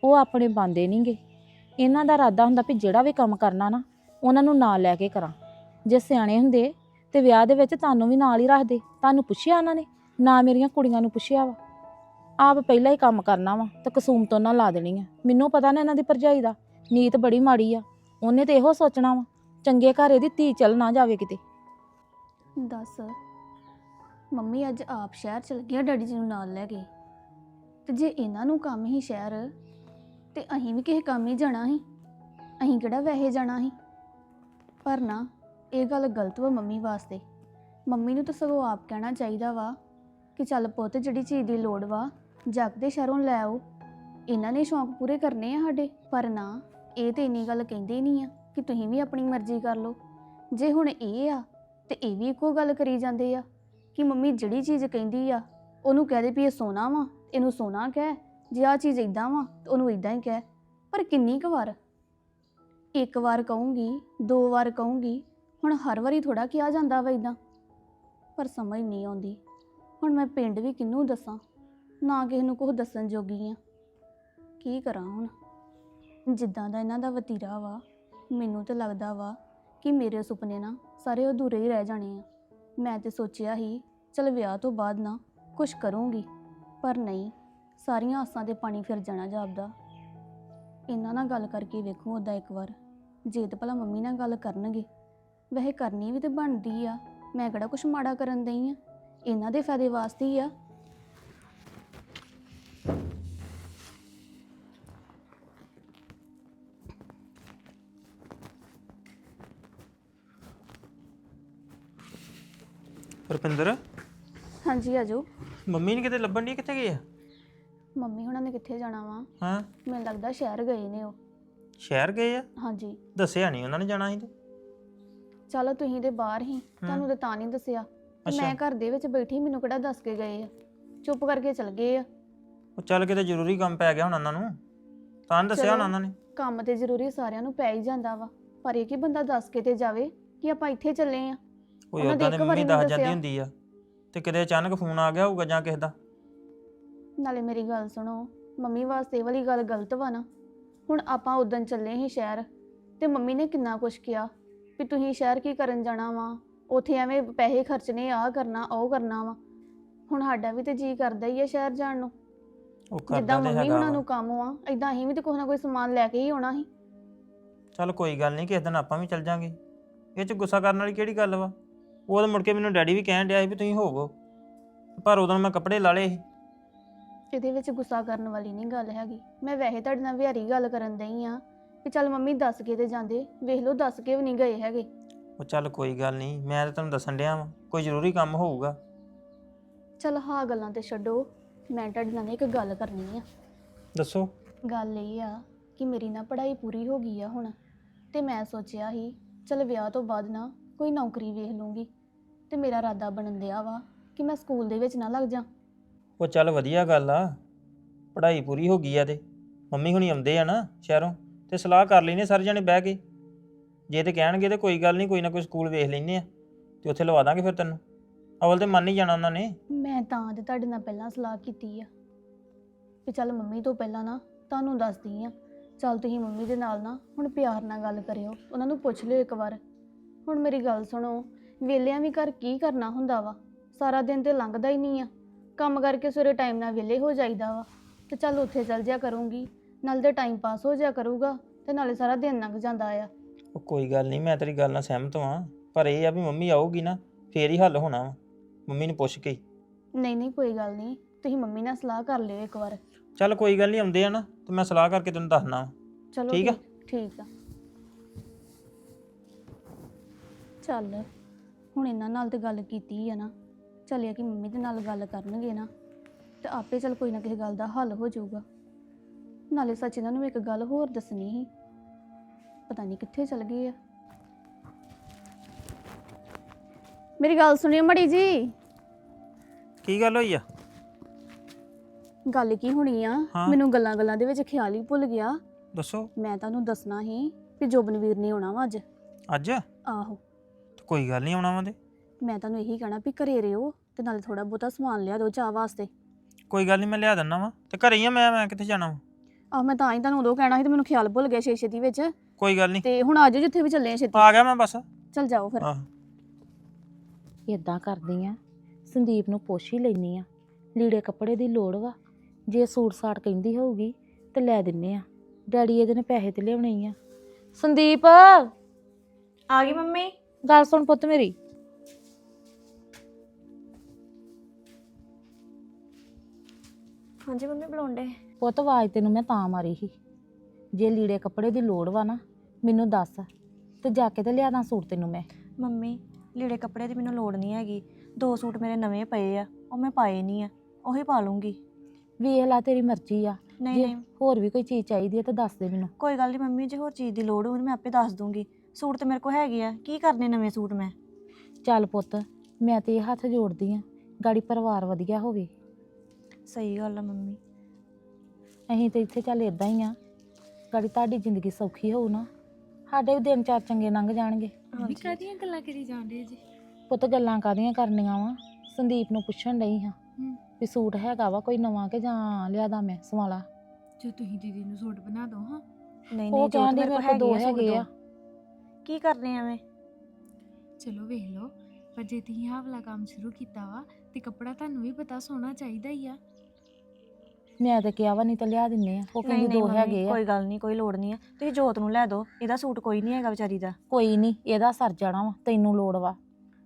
ਉਹ ਆਪਣੇ ਬੰਦੇ ਨਹੀਂਗੇ ਇਹਨਾਂ ਦਾ ਇਰਾਦਾ ਹੁੰਦਾ ਵੀ ਜਿਹੜਾ ਵੀ ਕੰਮ ਕਰਨਾ ਨਾ, ਉਹਨਾਂ ਨੂੰ ਨਾਲ ਲੈ ਕੇ ਕਰਾਂ। ਜੇ ਸਿਆਣੇ ਹੁੰਦੇ ਤੇ ਵਿਆਹ ਦੇ ਵਿੱਚ ਤੁਹਾਨੂੰ ਵੀ ਨਾਲ ਹੀ ਰੱਖਦੇ, ਤੁਹਾਨੂੰ ਪੁੱਛਿਆ ਉਹਨਾਂ ਨੇ? ਨਾ ਮੇਰੀਆਂ ਕੁੜੀਆਂ ਨੂੰ ਪੁੱਛਿਆ ਵਾ। ਆਪ ਪਹਿਲਾਂ ਹੀ ਕੰਮ ਕਰਨਾ ਵਾ ਤਾਂ ਕਸੂਮ ਤੋਂ ਨਾ ਲਾ ਦੇਣੀ ਆ। ਮੈਨੂੰ ਪਤਾ ਨਾ ਇਹਨਾਂ ਦੀ ਭਰਜਾਈ ਦਾ। ਨੀਤ ਬੜੀ ਮਾੜੀ ਆ। ਉਹਨੇ ਤੇ ਇਹੋ ਸੋਚਣਾ ਵਾ, ਚੰਗੇ ਘਰ ਇਹਦੀ ਧੀ ਚੱਲ ਨਾ ਜਾਵੇ ਕਿਤੇ। ਦੱਸ, ਮੰਮੀ ਅੱਜ ਆਪ ਸ਼ਹਿਰ ਚਲ ਗਿਆ ਡੈਡੀ ਜੀ ਨੂੰ ਨਾਲ ਲੈ ਕੇ? ਤੇ ਜੇ ਇਹਨਾਂ ਨੂੰ ਕੰਮ ਹੀ ਸ਼ਹਿਰ, ਤੇ ਅਸੀਂ ਵੀ ਕਿਸੇ ਕੰਮ ਹੀ ਜਾਣਾ ਸੀ। ਅਸੀਂ ਕਿਹੜਾ ਵੈਸੇ ਜਾਣਾ ਸੀ? ਪਰ ਨਾ, ਇਹ ਗੱਲ ਗਲਤ ਵਾ ਮੰਮੀ ਵਾਸਤੇ। ਮੰਮੀ ਨੂੰ ਤਾਂ ਸਗੋਂ ਆਪ ਕਹਿਣਾ ਚਾਹੀਦਾ ਵਾ ਕਿ ਚੱਲ ਪੁੱਤ, ਜਿਹੜੀ ਚੀਜ਼ ਦੀ ਲੋੜ ਵਾ ਜਗਦੇ ਸ਼ਹਿਰੋਂ ਲੈ ਆਓ। ਇਹਨਾਂ ਨੇ ਸ਼ੌਂਕ ਪੂਰੇ ਕਰਨੇ ਆ ਸਾਡੇ। ਪਰ ਨਾ, ਇਹ ਤੇ ਇੰਨੀ ਗੱਲ ਕਹਿੰਦੇ ਹੀ ਨਹੀਂ ਆ ਕਿ ਤੁਸੀਂ ਵੀ ਆਪਣੀ ਮਰਜ਼ੀ ਕਰ ਲਓ। ਜੇ ਹੁਣ ਇਹ ਆ, ਤੇ ਇਹ ਵੀ ਇੱਕੋ ਗੱਲ ਕਰੀ ਜਾਂਦੇ ਆ ਕਿ ਮੰਮੀ ਜਿਹੜੀ ਚੀਜ਼ ਕਹਿੰਦੀ ਆ ਉਹਨੂੰ ਕਹਿ ਦੇ ਵੀ ਇਹ ਸੋਨਾ ਵਾ, ਇਹਨੂੰ ਸੋਨਾ ਕਹਿ, ਜੇ ਆ ਚੀਜ਼ ਇਦਾਂ ਵਾ, ਤਾਂ ਉਹਨੂੰ ਇਦਾਂ ਹੀ ਕਹਿ। ਪਰ ਕਿੰਨੀ ਕੁ ਵਾਰ? ਇੱਕ ਵਾਰ ਕਹੂੰਗੀ, ਦੋ ਵਾਰ ਕਹੂੰਗੀ, ਹੁਣ ਹਰ ਵਾਰੀ ਥੋੜਾ ਕਿਹਾ ਜਾਂਦਾ ਵਾ ਇਦਾਂ ਪਰ ਸਮਝ ਨਹੀਂ ਆਉਂਦੀ। ਹੁਣ ਮੈਂ ਪਿੰਡ ਵੀ ਕਿਹਨੂੰ ਦੱਸਾਂ? ਨਾ ਕਿਸੇ ਨੂੰ ਕੁਝ ਦੱਸਣ ਜੋਗੀ ਆ। ਕੀ ਕਰਾਂ ਹੁਣ? ਜਿੱਦਾਂ ਦਾ ਇਹਨਾਂ ਦਾ ਵਤੀਰਾ ਵਾ, ਮੈਨੂੰ ਤਾਂ ਲੱਗਦਾ ਵਾ ਕਿ ਮੇਰੇ ਸੁਪਨੇ ਨਾ ਸਾਰੇ ਅਧੂਰੇ ਹੀ ਰਹਿ ਜਾਣੇ ਆ। ਮੈਂ ਤੇ ਸੋਚਿਆ ਸੀ ਚਲ ਵਿਆਹ ਤੋਂ ਬਾਅਦ ਨਾ ਕੁਝ ਕਰੂੰਗੀ ਪਰ ਨਹੀਂ ਸਾਰੀਆਂ ਆਸਾਂ ਤੇ ਪਾਣੀ ਫਿਰ ਜਾਣਾ ਜਾਪਦਾ ਇਹਨਾਂ ਨਾਲ ਗੱਲ ਕਰਕੇ ਵੇਖੂ ਉਹਦਾ ਇੱਕ ਵਾਰ। ਜੇ ਤੇ ਭਲਾ ਮੰਮੀ ਨਾਲ ਗੱਲ ਕਰਨਗੇ। ਵੈਸੇ ਕਰਨੀ ਵੀ ਤੇ ਬਣਦੀ ਆ। ਮੈਂ ਕਿਹੜਾ ਕੁਝ ਮਾੜਾ ਕਰਨ ਦਈ ਆ? ਇਹਨਾਂ ਦੇ ਫਾਇਦੇ ਵਾਸਤੇ ਹੀ ਆ। ਰੁਪਿੰਦਰ? ਹਾਂਜੀ ਆਜੋ ਮੰਮੀ ਨੇ ਕਿਤੇ ਲੱਭਣ ਨਹੀਂ ਕਿੱਥੇ ਗਏ ਆ? ਮੰਮੀ ਹੁਣਾਂ ਨੇ ਕਿੱਥੇ ਜਾਣਾ ਵਾ? ਹਾਂ। ਮੈਨੂੰ ਲੱਗਦਾ ਸ਼ਹਿਰ ਗਏ ਨੇ ਉਹ। ਸ਼ਹਿਰ ਗਏ ਆ? ਹਾਂਜੀ। ਦੱਸਿਆ ਨਹੀਂ ਉਹਨਾਂ ਨੇ ਜਾਣਾ ਸੀ ਤੇ? ਚਲੋ ਤੁਸੀਂ ਤੇ ਬਾਹਰ ਹੀ ਤੁਹਾਨੂੰ ਤਾਂ ਤਾਂ ਨਹੀਂ ਦੱਸਿਆ। ਤੇ। ਮੈਂ ਘਰ ਦੇ ਵਿੱਚ ਬੈਠੀ ਮੈਨੂੰ ਕਿਹੜਾ ਦੱਸ ਕੇ ਗਏ ਆ? ਚੁੱਪ ਕਰਕੇ ਚਲ ਗਏ ਆ। ਉਹ ਚੱਲ ਕਿਤੇ ਜ਼ਰੂਰੀ ਕੰਮ ਪੈ ਗਿਆ ਹੁਣ ਉਹਨਾਂ ਨੂੰ। ਤਾਂ ਨੀ ਦੱਸਿਆ ਹੁਣ। ਉਹਨਾਂ ਨੇ? ਕੰਮ ਤੇ ਜ਼ਰੂਰੀ ਸਾਰਿਆਂ ਨੂੰ ਪੈ ਹੀ ਜਾਂਦਾ ਵਾ। ਪਰ ਇਹ ਕੀ ਬੰਦਾ ਦੱਸ ਕੇ ਤੇ ਜਾਵੇ ਕਿ ਆਪਾਂ ਇੱਥੇ ਚੱਲੇ ਆ? ਉਹ ਉਹਨਾਂ ਉਦਾਂ ਦੇ ਇੱਕ ਵਾਰੀ ਮੰਮੀ ਨੀ ਦੱਸ ਜਾਂਦੀ ਦੱਸਿਆ। ਹੁੰਦੀ ਆ। ਤੇ ਕਿਤੇ ਅਚਾਨਕ ਫੋਨ ਆ ਗਿਆ ਹੋਊਗਾ ਜਾਂ ਕਿਸੇ ਦਾ? ਨਾਲੇ ਮੇਰੀ ਗੱਲ ਸੁਣੋ ਮੰਮੀ ਵਾਸਤੇ ਇਹ ਵਾਲੀ ਗੱਲ ਗਲਤ ਵਾ ਨਾ। ਹੁਣ ਆਪਾਂ ਉਦੋਂ ਚੱਲੇ ਹੀ ਸ਼ਹਿਰ ਤੇ ਮੰਮੀ ਨੇ ਕਿੰਨਾ ਕੁਛ ਕਿਹਾ ਵੀ ਤੁਸੀਂ ਸ਼ਹਿਰ ਕੀ ਕਰਨ ਜਾਣਾ ਵਾ? ਉਥੇ ਐਵੇਂ ਪੈਸੇ ਖਰਚਣੇ ਆ ਕਰਨਾ ਉਹ ਕਰਨਾ ਵਾ। ਹੁਣ ਸਾਡਾ ਵੀ ਤੇ ਜੀ ਕਰਦਾ ਹੀ ਆ ਸ਼ਹਿਰ ਜਾਣ ਨੂੰ। ਉਹ ਜਿੱਦਾਂ ਕਰਦਾ ਤੇ ਮੰਮੀ ਹੈਗਾ ਵਾ। ਨੂੰ ਕੰਮ ਆ ਇਦਾਂ ਅਸੀਂ ਵੀ ਤੇ ਕੋਈ ਨਾ ਕੋਈ ਸਮਾਨ ਲੈ ਕੇ ਹੀ ਆਉਣਾ ਸੀ। ਚੱਲ ਕੋਈ ਗੱਲ ਨਹੀਂ ਕਿਸੇ ਦਿਨ ਆਪਾਂ ਵੀ ਚੱਲ ਜਾਾਂਗੇ। ਇਹ ਚ ਗੁੱਸਾ ਕਰਨ ਵਾਲੀ ਕਿਹੜੀ ਗੱਲ ਵਾ? ਉਹ ਤਾਂ ਮੁੜ ਕੇ ਮੈਨੂੰ ਡੈਡੀ ਵੀ ਕਹਿਣ ਡਿਆ ਸੀ ਵੀ ਤੁਸੀਂ ਹੋਵੋ ਪਰ ਉਦੋਂ ਮੈਂ ਕੱਪੜੇ ਲਾ ਲਏ ਸੀ। ਇਹਦੇ ਵਿੱਚ ਗੁੱਸਾ ਕਰਨ ਵਾਲੀ ਨਹੀਂ ਗੱਲ ਹੈਗੀ। ਮੈਂ ਵੈਸੇ ਤੁਹਾਡੇ ਨਾਲ ਵਿਹਾਰੀ ਗੱਲ ਕਰਨ ਦਈ ਆ ਵੀ ਚੱਲ ਮੰਮੀ ਦੱਸ ਕੇ ਤੇ ਜਾਂਦੇ। ਵੇਖ ਲਓ ਦੱਸ ਕੇ ਵੀ ਨਹੀਂ ਗਏ ਹੈਗੇ। ਉਹ ਚੱਲ ਕੋਈ ਗੱਲ ਨਹੀਂ ਮੈਂ ਤਾਂ ਤੁਹਾਨੂੰ ਦੱਸਣ ਡਿਆ ਵਾਂ ਕੋਈ ਜ਼ਰੂਰੀ ਕੰਮ ਹੋਊਗਾ। ਚੱਲ ਹਾਂ ਗੱਲਾਂ ਤੇ ਛੱਡੋ ਮੈਂ ਤੁਹਾਡੇ ਨਾਲ ਇੱਕ ਗੱਲ ਕਰਨੀ ਆ। ਦੱਸੋ। ਗੱਲ ਇਹ ਆ ਕਿ ਮੇਰੀ ਨਾ ਪੜ੍ਹਾਈ ਪੂਰੀ ਹੋ ਗਈ ਆ ਹੁਣ ਤੇ ਮੈਂ ਸੋਚਿਆ ਸੀ ਚਲ ਵਿਆਹ ਤੋਂ ਬਾਅਦ ਨਾ ਕੋਈ ਨੌਕਰੀ ਵੇਖ ਲੂੰਗੀ ਤੇ ਮੇਰਾ ਇਰਾਦਾ ਬਣਨ ਦਿਆ ਵਾ ਕਿ ਮੈਂ ਸਕੂਲ ਦੇ ਵਿੱਚ ਨਾ ਲੱਗ ਜਾ। ਉਹ ਚੱਲ ਵਧੀਆ ਗੱਲ ਆ ਪੜ੍ਹਾਈ ਪੂਰੀ ਹੋ ਗਈ ਆ ਤੇ। ਮੰਮੀ ਹੁਣੀ ਆਉਂਦੇ ਆ ਨਾ ਸ਼ਹਿਰੋਂ ਤੇ ਸਲਾਹ ਕਰ ਲੈਨੇ ਸਾਰੇ ਜਣੇ ਬਹਿ ਕੇ। ਜੇ ਤੇ ਕਹਿਣਗੇ ਤੇ ਕੋਈ ਗੱਲ ਨਹੀਂ ਕੋਈ ਨਾ ਕੋਈ ਸਕੂਲ ਵੇਖ ਲੈਨੇ ਆ ਤੇ ਉੱਥੇ ਲਵਾ ਦਾਂਗੇ ਫਿਰ ਤੈਨੂੰ। ਅਵਲ ਤੇ ਮੰਨ ਹੀ ਜਾਣਾ ਉਹਨਾਂ ਨੇ। ਮੈਂ ਤਾਂ ਤੇ ਤੁਹਾਡੇ ਨਾਲ ਪਹਿਲਾਂ ਸਲਾਹ ਕੀਤੀ ਆ ਵੀ ਚੱਲ ਮੰਮੀ ਤੋਂ ਪਹਿਲਾਂ ਨਾ ਤੁਹਾਨੂੰ ਦੱਸਦੀ ਆ। ਚੱਲ ਤੁਸੀਂ ਮੰਮੀ ਦੇ ਨਾਲ ਨਾ ਹੁਣ ਪਿਆਰ ਨਾਲ ਗੱਲ ਕਰਿਓ ਉਹਨਾਂ ਨੂੰ ਪੁੱਛ ਲਿਓ ਇੱਕ ਵਾਰ। ਹੁਣ ਮੇਰੀ ਗੱਲ ਸੁਣੋ ਵੇਲਿਆਂ ਵੀ ਘਰ ਕੀ ਕਰਨਾ ਹੁੰਦਾ ਵਾ? ਸਾਰਾ ਦਿਨ ਤੇ ਲੰਘਦਾ ਹੀ ਨਹੀਂ ਆ। ਕੰਮ ਕਰਕੇ ਸਵੇਰੇ ਟਾਈਮ ਨਾਲ ਵਿਹਲੇ ਹੋ ਜਾਈਦਾ ਵਾ। ਤੇ ਚੱਲ ਉੱਥੇ ਚੱਲ ਜਿਆ ਕਰੂੰਗੀ। ਨਾਲ ਦੇ ਟਾਈਮ ਪਾਸ ਹੋ ਜਾਇਆ ਕਰੂਗਾ ਤੇ ਨਾਲੇ ਸਾਰਾ ਦਿਨ ਲੰਘ ਜਾਂਦਾ ਆ। ਉਹ ਕੋਈ ਗੱਲ ਨਹੀਂ ਮੈਂ ਤੇਰੀ ਗੱਲ ਨਾਲ ਸਹਿਮਤ ਹਾਂ ਪਰ ਇਹ ਆ ਵੀ ਮੰਮੀ ਆਊਗੀ ਨਾ ਫੇਰ ਹੀ ਹੱਲ ਹੋਣਾ ਵਾ। ਮੰਮੀ ਨੂੰ ਪੁੱਛ ਕੇ ਹੀ। ਨਹੀਂ ਨਹੀਂ ਕੋਈ ਗੱਲ ਨਹੀਂ। ਤੁਸੀਂ ਮੰਮੀ ਨਾਲ ਸਲਾਹ ਕਰ ਲਿਓ ਇੱਕ ਵਾਰ। ਚੱਲ ਕੋਈ ਗੱਲ ਨਹੀਂ ਆਉਂਦੇ ਆ ਨਾ ਤੇ ਮੈਂ ਸਲਾਹ ਕਰਕੇ ਤੈਨੂੰ ਦੱਸਣਾ ਵਾ। ਚਲੋ ਠੀਕ ਆ? ਠੀਕ ਆ। ਚੱਲ ਹੁਣ ਇਹਨਾਂ ਨਾਲ ਤੇ ਗੱਲ ਕੀਤੀ ਆ ਨਾ। ਚੱਲਿਆ ਕਿ ਮੰਮੀ ਦੇ ਨਾਲ ਗੱਲ ਕਰਨਗੇ ਨਾ ਤੇ ਆਪੇ ਚੱਲ ਕੋਈ ਨਾ ਕਿਸੇ ਗੱਲ ਦਾ ਹੱਲ ਹੋ ਜਾਊਗਾ। ਨਾਲੇ ਸੱਚ ਇਹਨਾਂ ਨੂੰ ਇੱਕ ਗੱਲ ਹੋਰ ਦੱਸਣੀ ਸੀ। ਪਤਾ ਨਹੀਂ ਕਿੱਥੇ ਚਲ ਗਏ ਆ। ਮੇਰੀ ਗੱਲ ਸੁਣਿਓ ਮੜੀ ਜੀ। ਕੀ ਗੱਲ ਹੋਈ ਆ? ਗੱਲ ਕੀ ਹੋਣੀ ਆ? ਹਾਂ। ਮੈਨੂੰ ਗੱਲਾਂ ਗੱਲਾਂ ਦੇ ਵਿੱਚ ਖਿਆਲ ਹੀ ਭੁੱਲ ਗਿਆ। ਦੱਸੋ। ਮੈਂ ਤੁਹਾਨੂੰ ਦੱਸਣਾ ਸੀ ਵੀ ਜੋਬਨਵੀਰ ਨੇ ਆਉਣਾ ਵਾ ਅੱਜ। ਅੱਜ? ਆਹੋ। ਤੇ ਕੋਈ ਗੱਲ ਨਹੀਂ ਆਉਣਾ ਵਾ ਤੇ। ਮੈਂ ਤੁਹਾਨੂੰ ਇਹੀ ਕਹਿਣਾ ਵੀ ਘਰੇ ਰਿਓ ਤੇ ਨਾਲੇ ਥੋੜਾ ਬਹੁਤਾ ਸਮਾਨ ਲਿਆ ਦਿਓ ਚਾਹ ਵਾਸਤੇ। ਕੋਈ ਗੱਲ ਨਹੀਂ ਮੈਂ ਲਿਆ ਦਿੰਦਾ ਵਾ ਤੇ ਘਰੇ ਹੀ ਆ ਮੈਂ ਮੈਂ ਕਿੱਥੇ ਜਾਣਾ ਵਾ? ਆ ਮੈਂ ਤਾਂ ਹੀ ਤੁਹਾਨੂੰ ਉਦੋਂ ਕਹਿਣਾ ਸੀ ਤੇ ਮੈਨੂੰ ਖਿਆਲ ਭੁੱਲ ਗਿਆ ਛੇ ਛੇਤੀ ਵਿੱਚ। ਕੋਈ ਗੱਲ ਨਹੀਂ। ਤੇ ਹੁਣ ਆ ਜਾਓ ਜਿੱਥੇ ਵੀ ਚੱਲੇ ਆ ਛੇਤੀ। ਆ ਗਿਆ ਮੈਂ ਬਸ। ਚੱਲ ਜਾਓ ਫਿਰ। ਆਹ। ਇਦਾਂ ਕਰਦੀ ਆ ਸੰਦੀਪ ਨੂੰ ਪੁੱਛ ਹੀ ਲੈਣੀ ਆ ਲੀੜੇ ਕੱਪੜੇ ਦੀ ਲੋੜ ਵਾ ਜੇ ਸੂਟ ਸਾਟ ਕਹਿੰਦੀ ਹੋਊਗੀ ਤੇ ਲੈ ਦਿੰਨੇ ਆ ਡੈਡੀ ਇਹਦੇ ਨੇ ਪੈਸੇ ਤੇ ਲਿਆਉਣੇ ਹੀ ਆ। ਸੰਦੀਪ! ਆ ਗਈ ਮੰਮੀ। ਗੱਲ ਸੁਣ ਪੁੱਤ ਮੇਰੀ। ਹਾਂਜੀ ਮੰਮੀ ਬੁਲਾਉਂਦੇ ਪੁੱਤ ਆਵਾਜ਼ ਤੈਨੂੰ ਮੈਂ ਤਾਂ ਮਾਰੀ ਸੀ। ਜੇ ਲੀੜੇ ਕੱਪੜੇ ਦੀ ਲੋੜ ਵਾ ਨਾ ਮੈਨੂੰ ਦੱਸ ਤੇ ਜਾ ਕੇ ਤੇ ਲਿਆ ਦਾਂ ਸੂਟ ਤੈਨੂੰ ਮੈਂ। ਮੰਮੀ ਲੀੜੇ ਕੱਪੜੇ ਦੀ ਮੈਨੂੰ ਲੋੜ ਨਹੀਂ ਹੈਗੀ। ਦੋ ਸੂਟ ਮੇਰੇ ਨਵੇਂ ਪਏ ਆ ਉਹ ਮੈਂ ਪਾਏ ਨਹੀਂ ਆ ਉਹੀ ਪਾ ਲੂੰਗੀ। ਵੇਖ ਲਾ ਤੇਰੀ ਮਰਜ਼ੀ ਆ। ਨਹੀਂ ਜੇ ਨਹੀਂ। ਹੋਰ ਵੀ ਕੋਈ ਚੀਜ਼ ਚਾਹੀਦੀ ਹੈ ਤਾਂ ਦੱਸ ਦੇ ਮੈਨੂੰ। ਕੋਈ ਗੱਲ ਨਹੀਂ ਮੰਮੀ ਜੇ ਹੋਰ ਚੀਜ਼ ਦੀ ਲੋੜ ਹੋਊਗੀ ਮੈਂ ਆਪੇ ਦੱਸ ਦੂੰਗੀ। ਸੂਟ ਤੇ ਮੇਰੇ ਕੋਲ ਹੈਗੇ ਆ ਕੀ ਕਰਨੇ ਨਵੇਂ ਸੂਟ ਮੈਂ? ਚੱਲ ਪੁੱਤ ਮੈਂ ਤੇ ਇਹ ਹੱਥ ਜੋੜਦੀ ਆ ਗਾੜੀ ਪਰਿਵਾਰ ਵਧੀਆ ਹੋਵੇ। ਸਹੀ ਗੱਲ ਆ ਮੰਮੀ। ਅਸੀਂ ਤੇ ਇੱਥੇ ਚੱਲ ਇਦਾਂ ਹੀ ਆ ਗਾੜੀ ਤੁਹਾਡੀ ਜ਼ਿੰਦਗੀ ਸੌਖੀ ਹੋਊ ਨਾ ਸਾਡੇ ਵੀ ਦਿਨ ਚਾਰ ਚੰਗੇ ਲੰਘ ਜਾਣਗੇ। ਵੀ ਕਾਹਦੀਆਂ ਗੱਲਾਂ ਕਰੀ ਜਾਂਦੇ ਜੀ? ਪੁੱਤ ਗੱਲਾਂ ਕਾਦੀਆਂ ਕਰਨੀਆਂ ਵਾ? ਸੰਦੀਪ ਨੂੰ ਪੁੱਛਣ ਡਈ ਹਾਂ ਹੂੰ। ਵੀ ਸੂਟ ਹੈਗਾ ਵਾ ਕੋਈ ਨਵਾਂ ਕਿ ਜਾਂ ਲਿਆਦਾ ਮੈਂ ਸਵਾਲਾ? ਜੋ ਤੁਸੀਂ ਦੀਦੀ ਨੂੰ ਸੂਟ ਬਣਾ ਦਿਓ ਹਾਂ। ਨਹੀਂ ਉਹ ਨਹੀਂ ਜੋ ਕਹਿੰਦੀ ਮੇਰੇ ਮੇਰੇ ਕੋਲ ਕੋਲ ਦੋ ਹੈਗੇ ਆ। ਦੋ। ਕੀ ਕਰਨੇ ਮੈਂ ਚਲੋ ਵੇਖ ਲਓ ਪਰ ਜੇ ਤੁਸੀਂ ਆਹ ਵਾਲਾ ਕੰਮ ਸ਼ੁਰੂ ਕੀਤਾ ਵਾ ਤੇ ਕੱਪੜਾ ਤੁਹਾਨੂੰ ਵੀ ਪਤਾ ਸੋਣਾ ਚਾਹੀਦਾ ਹੀ ਆ। ਮੈਂ ਤਾਂ ਕਿਹਾ ਵਾ ਨਹੀਂ ਤਾਂ ਲਿਆ ਦਿੰਨੇ ਆ। ਉਹ ਕਹਿੰਦੀ ਦੋ ਮੰਮੀ, ਹੈਗੇ ਆ। ਕੋਈ ਗੱਲ ਨਹੀਂ ਕੋਈ ਲੋੜ ਨਹੀਂ ਆ। ਤੁਸੀਂ ਜੋਤ ਨੂੰ ਲੈ ਦਿਓ ਇਹਦਾ ਸੂਟ ਕੋਈ ਨਹੀਂ ਹੈਗਾ ਵਿਚਾਰੀ ਦਾ। ਕੋਈ ਨਹੀਂ ਇਹਦਾ ਸਰ ਜਾਣਾ ਵਾ ਤੈਨੂੰ ਲੋੜ ਵਾ।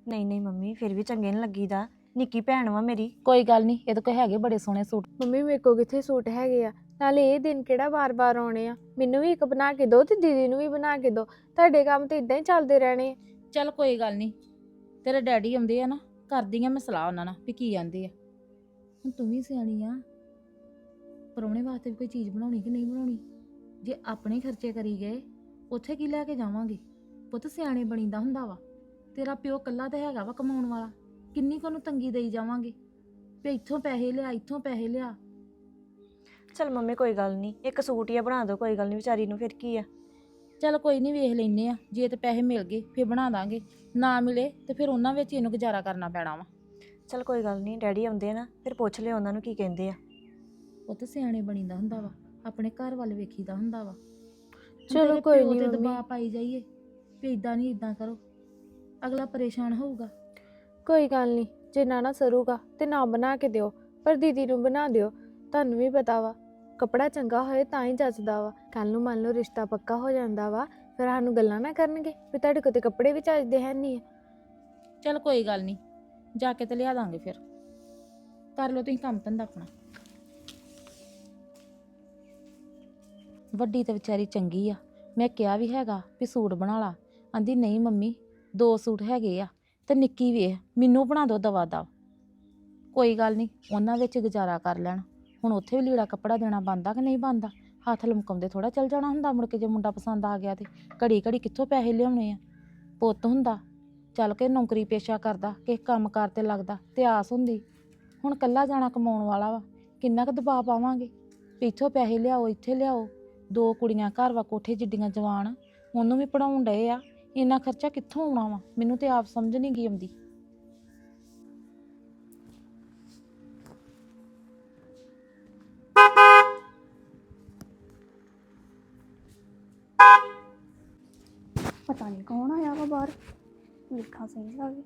ਨਹੀਂ ਨਹੀਂ ਮੰਮੀ ਫਿਰ ਵੀ ਚੰਗੇ ਨਹੀਂ ਲੱਗੀਦਾ। ਨਿੱਕੀ ਭੈਣ ਵਾ ਮੇਰੀ। ਕੋਈ ਗੱਲ ਨਹੀਂ ਇਹਦੇ ਕੋਲ ਹੈਗੇ ਬੜੇ ਸੋਹਣੇ ਸੂਟ। ਮੰਮੀ ਮੇਰੇ ਕੋਲ ਕਿੱਥੇ ਸੂਟ ਹੈਗੇ ਆ? ਨਾਲੇ ਇਹ ਦਿਨ ਕਿਹੜਾ ਵਾਰ-ਵਾਰ ਆਉਣੇ ਆ? ਮੈਨੂੰ ਵੀ ਇੱਕ ਬਣਾ ਕੇ ਦਿਓ ਤੇ ਦੀਦੀ ਨੂੰ ਵੀ ਬਣਾ ਕੇ ਦਿਓ। ਤੁਹਾਡੇ ਕੰਮ ਤੇ ਇਦਾਂ ਹੀ ਚੱਲਦੇ ਰਹਿਣੇ ਆ। ਚੱਲ ਕੋਈ ਗੱਲ ਨਹੀਂ। ਤੇਰੇ ਡੈਡੀ ਆਉਂਦੇ ਆ ਨਾ ਕਰਦੀ ਆ ਮੈਂ ਸਲਾਹ ਉਹਨਾਂ ਨਾਲ ਵੀ ਕੀ ਆਂਦੇ ਆ। ਹੁਣ ਤੂੰ ਵੀ ਸਿਆਣੀ ਆ। ਪਰੌਣੇ ਵਾਸਤੇ ਵੀ ਕੋਈ ਚੀਜ਼ ਬਣਾਉਣੀ ਕਿ ਨਹੀਂ ਬਣਾਉਣੀ? ਜੇ ਆਪਣੇ ਖਰਚੇ ਕਰੀ ਗਏ ਉੱਥੇ ਕੀ ਲੈ ਕੇ ਜਾਵਾਂਗੇ? ਪੁੱਤ ਸਿਆਣੇ ਬਣੀਦਾ ਹੁੰਦਾ ਵਾ। ਤੇਰਾ ਪਿਓ ਕੱਲਾ ਤਾਂ ਹੈਗਾ ਵਾ ਕਮਾਉਣ ਵਾਲਾ। ਕਿੰਨੀ ਕੁ ਨੂੰ ਤੰਗੀ ਦੇਈ ਜਾਵਾਂਗੇ? ਵੀ ਇੱਥੋਂ ਪੈਸੇ ਲਿਆ ਇੱਥੋਂ ਪੈਸੇ ਲਿਆ। ਚਲ ਮੰਮੀ ਕੋਈ ਗੱਲ ਨਹੀਂ ਇੱਕ ਸੂਟ ਹੀ ਆ ਬਣਾ ਦਿਓ ਕੋਈ ਗੱਲ ਨਹੀਂ ਵਿਚਾਰੀ ਨੂੰ ਫਿਰ ਕੀ ਆ? ਚੱਲ ਕੋਈ ਨਹੀਂ ਵੇਖ ਲੈਨੇ ਆ ਜੇ ਤੇ ਪੈਸੇ ਮਿਲ ਗਏ ਫਿਰ ਬਣਾ ਦਾਂਗੇ ਨਾ ਮਿਲੇ ਤੇ ਫਿਰ ਉਹਨਾਂ ਵਿੱਚ ਹੀ ਇਹਨੂੰ ਗੁਜ਼ਾਰਾ ਕਰਨਾ ਪੈਣਾ ਵਾ। ਚਲ ਕੋਈ ਗੱਲ ਨਹੀਂ ਡੈਡੀ ਆਉਂਦੇ ਆ ਨਾ ਫਿਰ ਪੁੱਛ ਲਿਓ ਉਹਨਾਂ ਨੂੰ ਕੀ ਕਹਿੰਦੇ ਆ। ਉਹ ਤਾਂ ਸਿਆਣੇ ਬਣੀਦਾ ਹੁੰਦਾ ਵਾ ਆਪਣੇ ਘਰ ਵੱਲ ਵੇਖੀਦਾ ਹੁੰਦਾ ਵਾ। ਚਲੋ ਤੇਰੇ ਕੋਈ ਪਿਓ ਨੀ ਤੇ ਮੰਮੀ। ਦਬਾਅ ਪਾਈ ਜਾਈਏ ਵੀ ਇਦਾਂ ਨਹੀਂ ਇਦਾਂ ਕਰੋ ਅਗਲਾ ਪਰੇਸ਼ਾਨ ਹੋਊਗਾ। ਕੋਈ ਗੱਲ ਨਹੀਂ ਜੇ ਨਾ ਨਾ ਸਰੂਗਾ ਤੇ ਨਾ ਬਣਾ ਕੇ ਦਿਓ ਪਰ ਦੀਦੀ ਨੂੰ ਬਣਾ ਦਿਓ ਤੁਹਾਨੂੰ ਵੀ ਪਤਾ ਵਾ। ਕਪੜਾ ਚੰਗਾ ਹੋਏ ਤਾਂ ਹੀ ਜੱਚਦਾ ਵਾ। ਕੱਲ ਨੂੰ ਮੰਨ ਲਓ ਰਿਸ਼ਤਾ ਪੱਕਾ ਹੋ ਜਾਂਦਾ ਵਾ, ਫਿਰ ਸਾਨੂੰ ਗੱਲਾਂ ਨਾ ਕਰਨਗੇ ਵੀ ਤੁਹਾਡੇ ਕੋਲ ਤੇ ਕੱਪੜੇ ਵੀ ਚੱਜਦੇ ਹੈ ਨਹੀਂ ਚੱਲ ਕੋਈ ਗੱਲ ਨਹੀਂ ਜਾ ਕੇ ਤੇ ਲਿਆ ਦਾਂਗੇ ਫਿਰ। ਕਰ ਲਓ ਤੁਸੀਂ ਕੰਮ ਧੰਦਾ ਆਪਣਾ। ਵੱਡੀ ਤੇ ਵਿਚਾਰੀ ਚੰਗੀ ਆ, ਮੈਂ ਕਿਹਾ ਵੀ ਹੈਗਾ ਵੀ ਸੂਟ ਬਣਾ ਲਾ। ਆਂਦੀ, ਨਹੀਂ ਮੰਮੀ, ਦੋ ਸੂਟ ਹੈਗੇ ਆ, ਤੇ ਨਿੱਕੀ ਵੇਖ, ਮੈਨੂੰ ਬਣਾ ਦਿਓ ਦਵਾ ਦਾ। ਕੋਈ ਗੱਲ ਨਹੀਂ ਉਹਨਾਂ ਵਿੱਚ ਗੁਜ਼ਾਰਾ ਕਰ ਲੈਣ। ਹੁਣ ਉੱਥੇ ਵੀ ਲੀੜਾ ਕੱਪੜਾ ਦੇਣਾ ਬੰਦਾ ਕਿ ਨਹੀਂ ਬੰਦਾ ਹੱਥ ਲਮਕਾਉਂਦੇ ਥੋੜਾ ਚੱਲ ਜਾਣਾ ਹੁੰਦਾ ਮੁੜ ਕੇ ਜੇ ਮੁੰਡਾ ਪਸੰਦ ਆ ਗਿਆ ਤੇ। ਘੜੀ ਘੜੀ ਕਿੱਥੋਂ ਪੈਸੇ ਲਿਆਉਣੇ ਆ? ਪੁੱਤ ਹੁੰਦਾ। ਚੱਲ ਕੇ ਨੌਕਰੀ ਪੇਸ਼ਾ ਕਰਦਾ, ਕਿਸੇ ਕੰਮ ਕਾਰ ਤੇ ਲੱਗਦਾ, ਤੇ ਆਸ ਹੁੰਦੀ। ਹੁਣ ਕੱਲਾ ਜਾਣਾ ਕਮਾਉਣ ਵਾਲਾ ਵਾ, ਕਿੰਨਾ ਕੁ ਦਬਾਅ ਪਾਵਾਂਗੇ? ਵੀ ਇੱਥੋਂ ਪੈਸੇ ਲਿਆਓ, ਇੱਥੇ ਲਿਆਓ। ਦੋ ਕੁੜੀਆਂ ਘਰ ਵਾ, ਕੋਠੇ ਜਿੱਡੀਆਂ ਜਵਾਨ। ਉਹਨੂੰ ਵੀ ਪੜਾਉਣ ਡਏ ਆ। ਇੰਨਾ ਖਰਚਾ ਕਿੱਥੋਂ ਆਉਣਾ ਵਾ? ਮੈਨੂੰ ਤੇ ਆਪ ਸਮਝ ਨਹੀਂ ਗਈ ਆਉਂਦੀ। ਪਤਾ ਨਹੀਂ ਕੌਣ ਆਇਆ ਵਾ ਬਾਹਰ। ਵੇਖਾਂ ਸਹੀ ਜਾ ਕੇ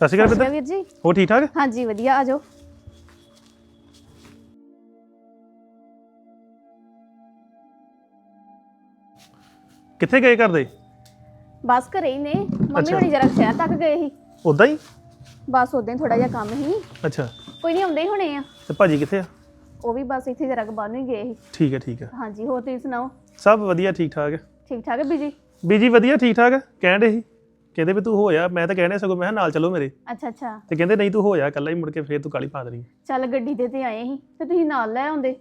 ਸਤਿ ਸ਼੍ਰੀ ਅਕਾਲ ਸਤਿ ਸ਼੍ਰੀ ਬਿੱਦਰ ਅਕਾਲ ਵੀਰ ਜੀ। ਹੋ ਠੀਕ ਠਾਕ? ਹਾਂਜੀ ਵਧੀਆ ਆ ਜਾਓ। ਕਿੱਥੇ ਗਏ ਘਰ ਦੇ? ਬਸ ਘਰੇ ਹੀ ਨੇ। ਮੰਮੀ ਅੱਛਾ। ਹੁਣੀ ਜਰਾ ਸ਼ਹਿਰ ਤੱਕ ਗਏ ਸੀ। ਉਦਾਂ ਹੀ? ਬਸ ਉਦਾਂ ਹੀ ਥੋੜਾ ਜਿਹਾ ਕੰਮ ਸੀ। ਅੱਛਾ। ਕੋਈ ਨਹੀਂ ਆਉਂਦੇ ਹੀ ਹੋਣੇ ਆ। ਤੇ ਭਾਜੀ ਕਿੱਥੇ ਆ? ਉਹ ਵੀ ਬਸ ਇੱਥੇ ਜਰਾ ਬਾਹਰ ਨੂੰ ਹੀ ਗਏ ਸੀ। ਠੀਕ ਹੈ ਠੀਕ ਹੈ। ਹਾਂਜੀ ਹੋਰ ਤੁਸੀਂ ਸੁਣਾਓ? ਸਭ ਵਧੀਆ ਠੀਕ ਠਾਕ ਠੀਕ ਠਾਕ ਹੈ ਬੀਜੀ? ਬੀਜੀ ਵਧੀਆ ਠੀਕ ਠਾਕ ਕਹਿਣ ਦੇ ਸੀ। ਕਹਿੰਦੇ ਵੀ ਤੂੰ ਹੋ ਜਾ। ਮੈਂ ਤਾਂ ਕਹਿਣੇ ਸਗੋਂ ਮੈਂ ਕਿਹਾ ਨਾਲ ਚਲੋ ਮੇਰੇ। ਅੱਛਾ ਅੱਛਾ। ਤੇ ਕਹਿੰਦੇ ਨਹੀਂ ਤੂੰ ਹੋ ਜਾ ਇਕੱਲਾ ਹੀ ਮੁੜ ਕੇ ਫੇਰ ਤੂੰ ਕਾਲੀ ਪਾ ਦੇਣੀ। ਚੱਲ ਗੱਡੀ ਦੇ ਤੇ ਆਏ ਸੀ ਤੇ ਤੁਸੀਂ ਨਾਲ ਲੈ ਆਉਂਦੇ।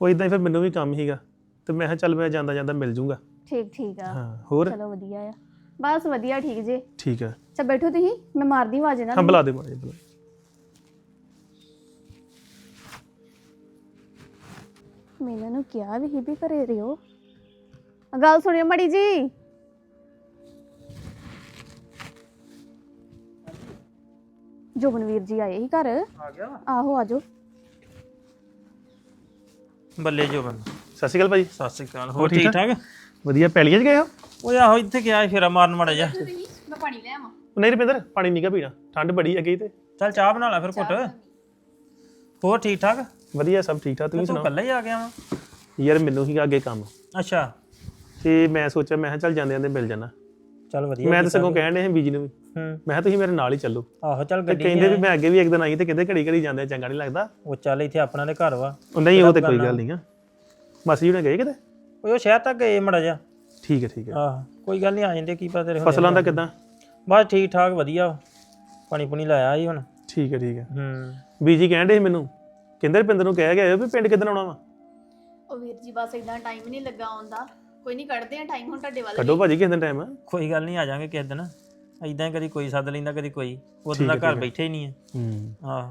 ਉਹ ਇਦਾਂ ਹੀ ਫਿਰ ਮੈਨੂੰ ਵੀ ਕੰਮ ਸੀਗਾ। ਤੇ ਮੈਂ ਕਿਹਾ ਚੱਲ ਮੈਂ ਜਾਂਦਾ ਜਾਂਦਾ ਮਿਲ ਜੂੰਗਾ। ਠੀਕ ਠੀਕ ਆ। ਹਾਂ ਹੋਰ? ਚਲੋ ਵਧੀਆ ਆ। ਬਸ ਵਧੀਆ ਠੀਕ ਜੇ। ਠੀਕ ਹੈ ਅੱਛਾ ਬੈਠੋ ਤੁਸੀਂ ਮੈਂ ਮਾਰਦੀ ਆਵਾਜ਼ ਇਹਨਾਂ ਹਾਂ ਨੂੰ। ਬੁਲਾ ਦੇ ਮਾਰੇ ਬੁਲਾ ਮੈਂ ਇਹਨਾਂ ਨੂੰ ਕਿਹਾ ਵੀ ਸੀ ਵੀ ਘਰੇ ਰਿਓ। ਆ ਗੱਲ ਸੁਣਿਓ ਮੜੀ ਜੀ। ਜੋਬਨਵੀਰ ਜੀ ਆਏ ਸੀ ਘਰ। ਆ ਗਿਆ ਆਹੋ ਆਜੋ ਬੱਲੇ ਜੋਬਨ। ਸਤਿ ਸ਼੍ਰੀ ਅਕਾਲ ਭਾਈ ਸਤਿ ਸ੍ਰੀ ਅਕਾਲ। ਹੋਰ ਠੀਕ? ਠਾਕ? ਵਧੀਆ ਪੈਲੀਆਂ 'ਚ ਗਏ ਹੋ? ਉਹ ਆਹੋ ਇੱਥੇ ਗਿਆ ਫੇਰਾ ਮਾਰਨ ਮੜਾ ਜਾ ਮੈਂ ਪਾਣੀ ਲੈ ਆਵਾਂ। ਨਹੀਂ ਰੁਪਿੰਦਰ ਪਾਣੀ ਨਹੀਂ ਗਾ ਪੀਣਾ। ਠੰਡ ਬੜੀ ਤੇ ਚੱਲ ਚਾਹ ਬਣਾ ਲੈ ਫਿਰ ਘੁੱਟ। ਹੋਰ ਠੀਕ ਠਾਕ? ਵਧੀਆ ਸਭ ਠੀਕ ਠਾਕ। ਤੁਸੀਂ ਤੂੰ ਸੁਣਾਓ? ਇਕੱਲਾ ਹੀ ਆ ਗਿਆ ਵਾ? ਯਾਰ ਮੈਨੂੰ ਹੀ ਅੱਗੇ ਕੰਮ। ਅੱਛਾ। ਤੇ ਮੈਂ ਸੋਚਿਆ ਮੈਂ ਕਿਹਾ ਚੱਲ ਜਾਂਦੇ ਜਾਂਦੇ ਮਿਲ ਜਾਣਾ ਚੱਲ ਵਧੀਆ ਮੈਂ ਤਾਂ ਸਗੋਂ। ਕਹਿਣ ਦੇ ਬੀਜੀ ਨੂੰ ਵੀ। ਹੂੰ। ਮੈਂ ਕਿਹਾ ਤੁਸੀਂ ਮੇਰੇ ਨਾਲ ਹੀ ਚੱਲੋ। ਆਹੋ ਚੱਲ ਤੇ ਗੱਡੀ ਕਹਿੰਦੇ ਵੀ ਮੈਂ ਅੱਗੇ ਵੀ ਇੱਕ ਦਿਨ ਆਈ ਤੇ ਕਹਿੰਦੇ ਘੜੀ ਘੜੀ ਜਾਂਦੇ ਆ, ਚੰਗਾ ਨਹੀਂ ਲੱਗਦਾ। ਉਹ ਚੱਲ ਇੱਥੇ ਆਪਣਾ ਦੇ ਘਰ ਵਾ। ਉਹ ਨਹੀਂ ਉਹ ਤੇ ਕੋਈ। ਗੱਲ ਨਹੀਂ ਆ। ਮਾਸੀ ਜੀ ਨੇ ਗਏ ਕਿਤੇ? ਉਹ ਸ਼ਹਿਰ ਤੱਕ ਗਏ ਮੜਾ ਜਾ ਠੀਕ ਹੈ ਠੀਕ ਹੈ। ਆਹ ਕੋਈ ਗੱਲ ਨਹੀਂ ਆ ਜਾਂਦੇ ਕੀ ਪਤਾ ਤੇਰੇ ਫਸਲਾਂ ਦਾ ਕਿਦਾਂ? ਬਸ ਠੀਕ ਠਾਕ ਵਧੀਆ। ਪਾਣੀ ਪੁਣੀ ਲਾਇਆ ਸੀ ਹੁਣ। ਠੀਕ ਹੈ ਠੀਕ ਹੈ। ਹੂੰ। ਬੀਜੀ ਕਹਿਣ ਦੇ ਸੀ ਮੈਨੂੰ ਕਹਿੰਦੇ ਰੁਪਿੰਦਰ ਨੂੰ ਕਹਿ ਗਿਆ ਵੀ ਪਿੰਡ ਕਿੱਦਣ ਆਉਣਾ ਵਾ। ਉਹ ਵੀਰ ਜੀ ਬਸ ਇਦਾਂ ਟਾਈਮ ਨਹੀਂ ਲੱਗਾ ਆਉਂਦਾ ਕੋਈ ਨਹੀਂ ਕੱਢਦੇ ਆ ਟਾਈਮ ਹੁਣ ਤੁਹਾਡੇ ਵੱਲ ਕੱਢੋ ਭਾਜੀ ਕਿਸ ਦਿਨ ਟਾਈਮ ਆ ਕੋਈ ਗੱਲ ਨਹੀਂ ਆ ਜਾਾਂਗੇ ਕਿਸੇ ਦਿਨ। ਐਦਾਂ ਹੀ ਕਦੀ ਕੋਈ ਸੱਦ ਲੈਂਦਾ ਕਦੀ ਕੋਈ। ਉਦੋਂ ਦਾ ਘਰ। ਬੈਠੇ ਹੀ ਨਹੀਂ ਹੈ ਹੂੰ। ਆਹ।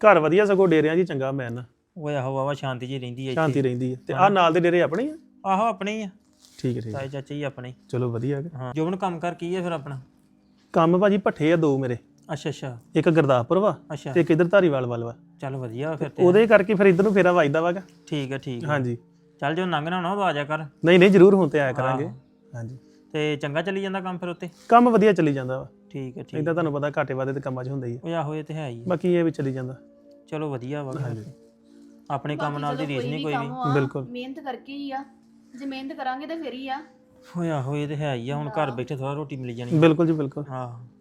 ਘਰ ਵਧੀਆ ਸਗੋਂ ਡੇਰਿਆਂ 'ਚ ਹੀ ਚੰਗਾ ਮੈਂ ਨਾ। ਉਹ ਆਹੋ ਵਾਵਾ ਸ਼ਾਂਤੀ ਜੀ ਰਹਿੰਦੀ ਹੈ। ਸ਼ਾਂਤੀ ਰਹਿੰਦੀ ਹੈ ਤੇ ਆਹ ਨਾਲ ਦੇ ਡੇਰੇ ਆਪਣੇ ਆ? ਆਹੋ ਆਪਣੇ ਹੀ ਆ। ਠੀਕ ਹੈ ਠੀਕ ਹੈ। ਤਾਏ ਚਾਚੇ ਹੀ ਆਪਣੇ। ਹੀ। ਚਲੋ ਵਧੀਆ ਹੈਗਾ। ਹਾਂ। ਜੋਬਨ ਕੰਮ ਕਰ ਕੀ ਹੈ ਫਿਰ ਆਪਣਾ? ਕੰਮ ਭਾਜੀ ਭੱਠੇ ਆ ਦੋ ਮੇਰੇ। ਅੱਛਾ ਅੱਛਾ। ਇੱਕ ਗੁਰਦਾਸਪੁਰ ਵਾ ਅੱਛਾ। ਤੇ ਇੱਕ ਇਧਰ ਧਾਰੀਵਾਲ ਵੱਲ ਵਾ। ਚੱਲ ਵਧੀਆ ਵਾ ਫਿਰ ਤੇ ਉਹਦੇ ਕਰਕੇ ਫਿਰ ਇਧਰ ਨੂੰ ਫੇਰਾ ਵੱਜਦਾ ਵਾਗਾ। ਠੀਕ ਹੈ ਠੀਕ ਹੈ ਹਾਂਜੀ। ਚੱਲ ਜੋ ਲੰਘਣਾ ਨਾ ਉਦੋਂ ਆ ਜਾ ਕਰ। ਨਹੀਂ ਨਹੀਂ ਜ਼ਰੂਰ ਹੁਣ ਤੇ ਆਇਆ ਕਰਾਂਗੇ। ਹਾਂਜੀ। ਤੇ ਚੰਗਾ ਚੱਲੀ ਜਾਂਦਾ ਕੰਮ ਫਿਰ ਉੱਤੇ ਕੰਮ ਵਧੀਆ ਚੱਲੀ ਜਾਂਦਾ ਵਾ। ਠੀਕ ਹੈ ਠੀਕ ਇਦਾਂ ਤੁਹਾਨੂੰ ਪਤਾ ਘਾਟੇ ਵਾਦੇ ਤੇ ਕੰਮਾਂ 'ਚ ਹੁੰਦਾ ਹੀ ਆ। ਉਹ ਆਹੋ ਇਹ ਤੇ ਹੈ ਹੀ ਆ। ਬਾਕੀ ਇਹ ਵੀ ਚੱਲੀ ਜਾਂਦਾ। ਚਲੋ ਵਧੀਆ ਵਾ। ਫਿਰ। ਆਪਣੇ ਕੰਮ ਨਾਲ ਦੀ ਰੀਸ ਨਹੀਂ ਕੋਈ ਵੀ। ਬਿਲਕੁਲ। ਮਿਹਨਤ ਕਰਕੇ ਹੀ ਆ। ਜੇ ਮਿਹਨਤ ਕਰਾਂਗੇ ਤਾਂ ਫਿਰ ਹੀ ਆ। ਹੋਇਆ ਹੋਏ ਤੇ ਹੈ ਹੀ ਆ ਹੁਣ ਘਰ ਬੈਠੇ ਥੋੜਾ ਰੋਟੀ ਮਿਲ ਜਾਣੀ। ਬਿਲਕੁਲ ਜੀ ਬਿਲਕੁਲ। ਹਾਂ।